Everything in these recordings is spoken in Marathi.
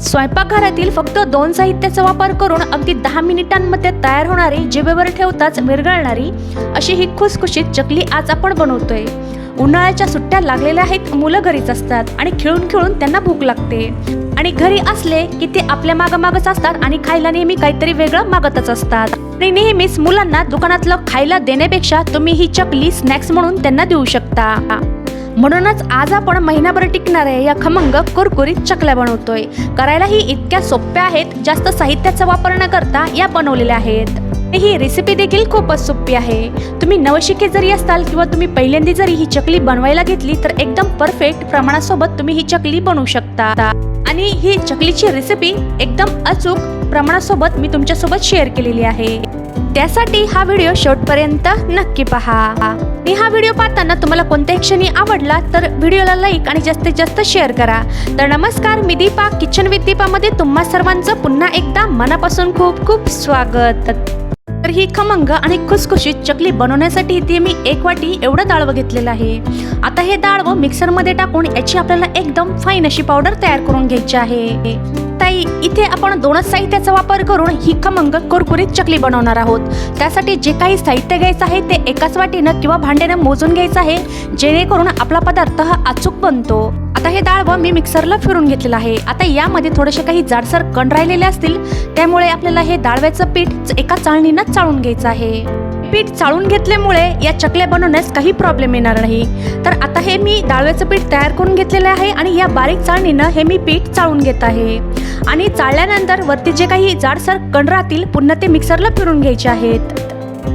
स्वयंपाकघरातील फक्त दोन साहित्याचा वापर करून अगदी दहा मिनिटांमध्ये तयार होणारी जिभेवर ठेवताच विरघळणारी अशी ही खुसखुशीत चकली आज आपण बनवतोय. उन्हाळ्याच्या सुट्ट्या लागलेल्या आहेत मुलं घरीच असतात आणि खेळून खेळून त्यांना भूक लागते. आणि घरी असले की ते आपल्या मागामागच असतात आणि खायला नेहमी काहीतरी वेगळं मागतच असतात. आणि नेहमीच मुलांना दुकानातलं खायला देण्यापेक्षा तुम्ही ही चकली स्नॅक्स म्हणून त्यांना देऊ शकता. म्हणूनच आज आपण महिनाभर टिकणाऱ्या या खमंग कुरकुरीत चकल्या बनवतोय. करायलाही इतक्या सोप्या आहेत जास्त साहित्याचा वापर न करता या बनवलेल्या आहेत. ही रेसिपी देखील खूपच सोपी आहे. तुम्ही नवशिके जरी असाल किंवा तुम्ही पहिल्यांदा जरी ही चकली बनवायला घेतली तर एकदम परफेक्ट प्रमाणासोबत तुम्ही ही चकली बनवू शकता. आणि ही चकलीची रेसिपी एकदम अचूक प्रमाणासोबत मी तुमच्यासोबत शेअर केलेली आहे. त्यासाठी हा व्हिडिओ शेवटपर्यंत नक्की पहा. आणि हा व्हिडिओ पाहताना तुम्हाला कोणत्याही क्षणी आवडला तर व्हिडिओला लाईक आणि जास्तीत जास्त शेअर करा. तर नमस्कार मी दीपा किचन विथ दीपामध्ये तुम्हा सर्वांचं पुन्हा एकदा मनापासून खूप खूप स्वागत. तर ही खमंग आणि खुसखुशीत चकली बनवण्यासाठी इथे मी एक वाटी एवढं डाळवं घेतलेलं आहे. आता हे डाळवं मिक्सरमध्ये टाकून याची आपल्याला एकदम फाईन अशी पावडर तयार करून घ्यायची आहे. ताई इथे आपण दोनच साहित्याचा वापर करून ही खमंग कुरकुरीत चकली बनवणार आहोत. त्यासाठी जे काही साहित्य घ्यायचं आहे ते एकाच वाटीनं किंवा भांड्यानं मोजून घ्यायचं आहे जेणेकरून आपला पदार्थ हा अचूक बनतो. आता हे डाळ मी मिक्सरला फिरून घेतलेलं आहे. आता यामध्ये थोडेसे काही जाडसर कण राहिलेले असतील त्यामुळे आपल्याला हे डाळव्याचं पीठ एका चाळणीनं चाळून घ्यायचं आहे. पीठ चाळून घेतल्यामुळे या चकल्या बनवण्यास काही प्रॉब्लेम येणार नाही. तर आता हे मी डाळव्याचं पीठ तयार करून घेतलेलं आहे आणि या बारीक चाळणीनं हे मी पीठ चाळून घेत आहे. आणि चाळल्यानंतर वरती जे काही जाडसर कण राहतील पुन्हा ते मिक्सरला फिरून घ्यायचे आहेत.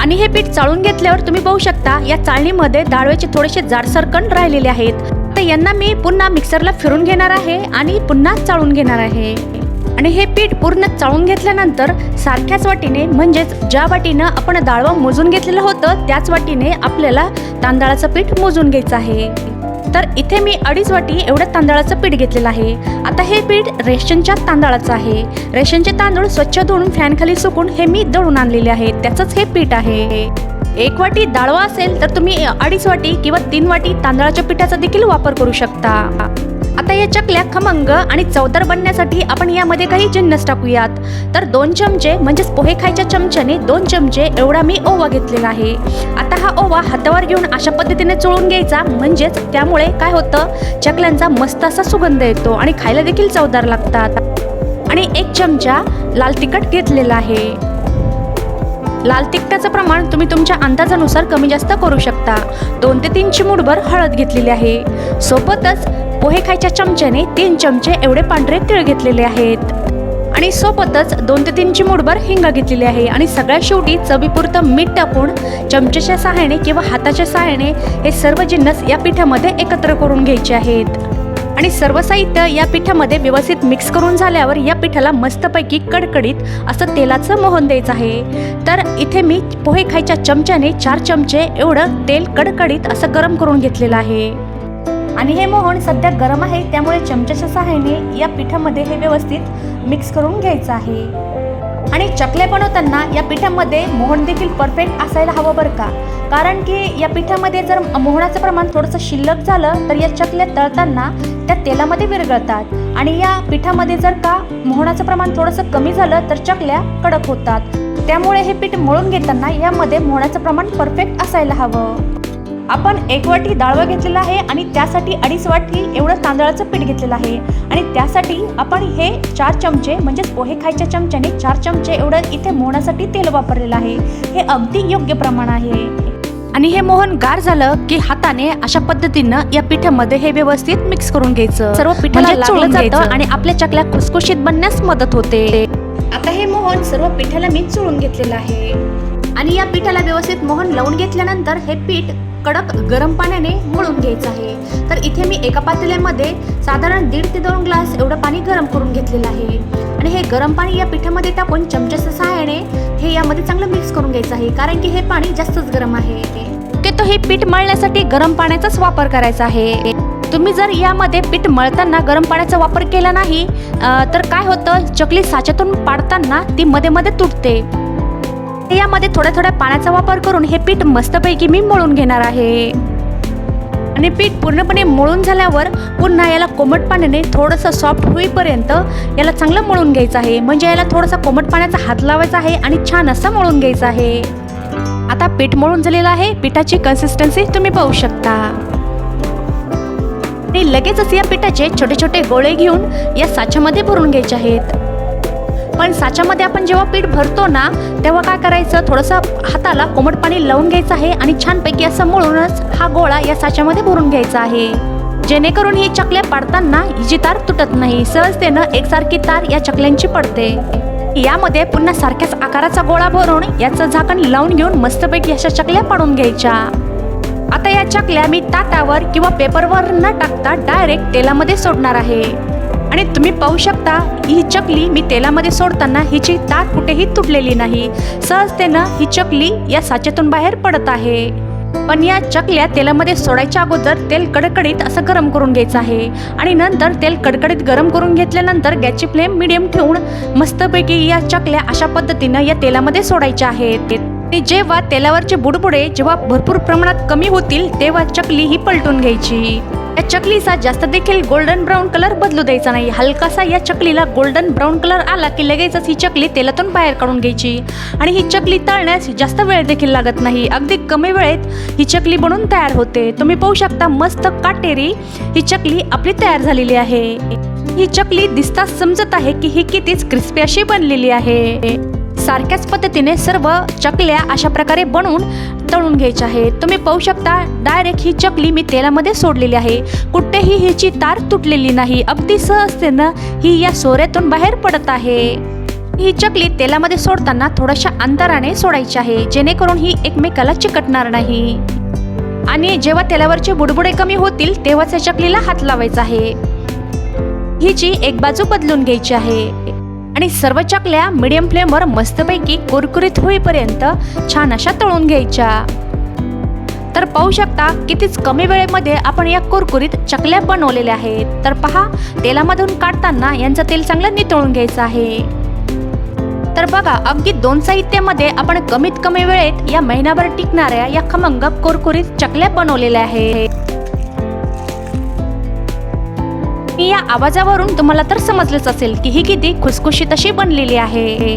आणि हे पीठ चाळून घेतल्यावर तुम्ही पाहू शकता या चाळणीमध्ये डाळव्याचे थोडेसे जाडसर कण राहिलेले आहेत. तर यांना मी पुन्हा मिक्सरला फिरून घेणार आहे आणि पुन्हा चाळून घेणार आहे. आणि हे पीठ पूर्ण चाळून घेतल्यानंतर सारख्याच वाटीने म्हणजेच ज्या वाटीनं आपण डाळवं मोजून घेतलेलं होतं त्याच वाटीने आपल्याला तांदळाचं पीठ मोजून घ्यायचं आहे. तर इथे मी अडीच वाटी एवढं तांदळाचं पीठ घेतलेलं आहे. आता हे पीठ रेशनच्या तांदळाचं आहे. रेशनचे तांदूळ स्वच्छ धुवून फॅनखाली सुकून हे मी दळून आणलेले आहे. त्याचंच हे पीठ आहे. एक वाटी डाळवा असेल तर तुम्ही अडीच वाटी किंवा तीन वाटी तांदळाच्या पिठाचा देखील वापर करू शकता. आता या चकल्या खमंग आणि चवदार बनण्यासाठी आपण यामध्ये काही जिन्नस टाकूयात. तर दोन चमचे म्हणजेच पोहे खायच्या चमच्याने दोन चमचे एवढा मी ओवा घेतलेला आहे. आता हा ओवा हातावर घेऊन अशा पद्धतीने चोळून घ्यायचा म्हणजेच त्यामुळे काय होतं? चकल्यांचा मस्त असा सुगंध येतो आणि खायला देखील चवदार लागतात. आणि एक चमचा लाल तिखट घेतलेला आहे. लाल तिखटाचं प्रमाण तुम्ही तुमच्या अंदाजानुसार कमी जास्त करू शकता. दोन ते तीन चिमूटभर हळद घेतलेली आहे. सोबतच पोहे खायच्या चमच्याने तीन चमचे एवढे पांढरे तिळ घेतलेले आहेत. आणि सोबतच दोन ते तीन चिमूटभर हिंगा घेतलेली आहे. आणि सगळ्या शेवटी चवीपुरतं मीठ टाकून चमच्याच्या सहाय्याने किंवा हाताच्या सहाय्याने हे सर्व जिन्नस या पिठामध्ये एकत्र करून घ्यायचे आहेत. आणि सर्व साहित्य या पिठामध्ये व्यवस्थित मिक्स करून झाल्यावर या पिठाला मस्तपैकी कडकडीत असं तेलाचं मोहन द्यायचं आहे. तर इथे मी पोहे खायच्या चमच्याने चार चमचे एवढं तेल कडकडीत असं गरम करून घेतलेलं आहे. आणि हे मोहन सध्या गरम आहे त्यामुळे चमच्याच्या सहाय्याने या पिठामध्ये हे व्यवस्थित मिक्स करून घ्यायचं आहे. आणि चकले बनवताना या पिठामध्ये मोहन देखील परफेक्ट असायला हवं बरं का? कारण की या पिठामध्ये जर मोहनाचं प्रमाण थोडंसं शिल्लक झालं तर या चकल्या तळताना त्या तेलामध्ये विरघळतात. आणि या पिठामध्ये जर का मोहनाचं प्रमाण थोडंसं कमी झालं तर चकल्या कडक होतात. त्यामुळे हे पीठ मळून घेताना यामध्ये मोहनाचं प्रमाण परफेक्ट असायला हवं. आपण एक वाटी डाळवं घेतलेलं आहे आणि त्यासाठी अडीच वाटी एवढं तांदळाचं पीठ घेतलेलं आहे. आणि त्यासाठी आपण हे चार चमचे म्हणजेच पोहे खायच्या चमच्याने चार चमचे एवढं इथे मोहनासाठी तेल वापरलेलं आहे. हे अगदी योग्य प्रमाण आहे. आणि हे मोहन गार झालं की हाताने अशा पद्धतीनं या पिठामध्ये हे व्यवस्थित मिक्स करून घ्यायचं. सर्व पिठाला चोळून जातं. आणि आपल्या चकल्या खुसखुशीत बनण्यास मदत होते. आता हे मोहन सर्व पिठाला मी चोळून घेतलेलं आहे. आणि या पिठाला व्यवस्थित मोहन लावून घेतल्यानंतर हे पीठ कडक गरम पाण्याने मळून घ्यायचं आहे. तर इथे मी एका पातेल्यामध्ये साधारण दीड ते दोन ग्लास एवढं पाणी गरम करून घेतलेलं आहे. आणि हे गरम पाणी या पिठामध्ये टाकून चमच्याच्या सहाय्याने हे यामध्ये चांगलं मिक्स करून घ्यायचं आहे. कारण की हे पाणी जास्तच गरम आहे. तो हे पीठ मळण्यासाठी गरम पाण्याचाच वापर करायचा आहे. तुम्ही जर यामध्ये पीठ मळताना गरम पाण्याचा वापर केला नाही तर काय होतं? चकली साच्यातून पाडताना ती मध्ये मध्ये तुटते. यामध्ये थोड्या थोड्या पाण्याचा वापर करून हे पीठ मस्तपैकी मी मळून घेणार आहे. आणि पीठ पूर्णपणे मळून झाल्यावर पुन्हा याला कोमट पाण्याने थोडंसं सॉफ्ट होईपर्यंत याला चांगलं मळून घ्यायचं आहे. म्हणजे याला थोडासा कोमट पाण्याचा हात लावायचा आहे आणि छान असं मळून घ्यायचं आहे. आता पीठ मळून झालेलं आहे. पिठाची कन्सिस्टन्सी तुम्ही पाहू शकता. आणि लगेचच या पिठाचे छोटे छोटे गोळे घेऊन या साच्यामध्ये भरून घ्यायचे आहेत. पण साच्यामध्ये आपण जेव्हा पीठ भरतो ना तेव्हा काय करायचं? थोडंसं हाताला कोमट पाणी लावून घ्यायचं आहे आणि छानपैकी असं मळूनच हा गोळा या साच्यामध्ये भरून घ्यायचा आहे. जेणेकरून ही चकल्या पाडताना हिची तार तुटत नाही. सहजतेनं एकसारखी तार या चकल्यांची पडते. यामध्ये पुन्हा सारख्याच आकाराचा गोळा भरून याचं झाकण लावून घेऊन मस्तपैकी अशा चकल्या पाडून घ्यायच्या. आता या चकल्या मी ताटावर किंवा पेपरवर न टाकता डायरेक्ट तेलामध्ये सोडणार आहे. आणि तुम्ही पाहू शकता ही चकली मी तेलामध्ये सोडताना हिची ताट कुठेही तुटलेली नाही. सहजतेनं ही चकली या साचेतून बाहेर पडत आहे. पण या चकल्या तेलामध्ये सोडायच्या अगोदर तेल कडकडीत असं गरम करून घ्यायचं आहे. आणि नंतर तेल कडकडीत गरम करून घेतल्यानंतर गॅसची फ्लेम मिडियम ठेवून मस्तपैकी या चकल्या अशा पद्धतीनं या तेलामध्ये सोडायच्या आहेत. आणि जेव्हा तेलावरचे बुडबुडे जेव्हा भरपूर प्रमाणात कमी होतील तेव्हा चकली ही पलटून घ्यायची. या चकलीचा जास्त देखील गोल्डन ब्राऊन कलर बदलू द्यायचा नाही. हलकासा या चकलीला गोल्डन ब्राऊन कलर आला की लगेचच ही चकली तेलातून बाहेर काढून घ्यायची. आणि ही चकली तळण्यास जास्त वेळ देखील लागत नाही. अगदी कमी वेळेत ही चकली बनून तयार होते. तुम्ही पाहू शकता मस्त काटेरी ही चकली आपली तयार झालेली आहे. ही चकली दिसताच समजत आहे की ही कितीच क्रिस्पी अशी बनलेली आहे. सारख्याच पद्धतीने सर्व चकल्या अशा प्रकारे बनवून तळून घ्यायचे आहे. तुम्ही पाहू शकता डायरेक्ट ही चकली मी तेलामध्ये सोडलेली आहे. कुठेही हिची तार तुटलेली नाही. अगदी सहजतेनं ही या सोऱ्यातून बाहेर पडत आहे. ही चकली तेलामध्ये सोडताना थोड्याशा अंतराने सोडायची आहे जेणेकरून ही एकमेकाला चिकटणार नाही. आणि जेव्हा तेलावरचे बुडबुडे कमी होतील तेव्हाच या चकलीला हात लावायचा आहे. हिची एक बाजू बदलून घ्यायची आहे. आणि सर्व चकल्या मिडियम फ्लेमवर मस्तपैकी कुरकुरीत होईपर्यंत छान अशा तळून घ्यायच्या. तर पाहू शकता कितीच कमी वेळेमध्ये आपण या कुरकुरीत चकल्या बनवलेल्या आहेत. तर पहा तेलामधून काढताना यांचं तेल चांगलं नितळून घ्यायचं आहे. तर बघा अगदी दोन साहित्यामध्ये आपण कमीत कमी वेळेत या महिनाभर टिकणाऱ्या या खमंग कुरकुरीत चकल्या बनवलेल्या आहेत. या आवाजावरून तुम्हाला तर समजलंच असेल की ही किती खुसखुशीत अशी बनलेली आहे.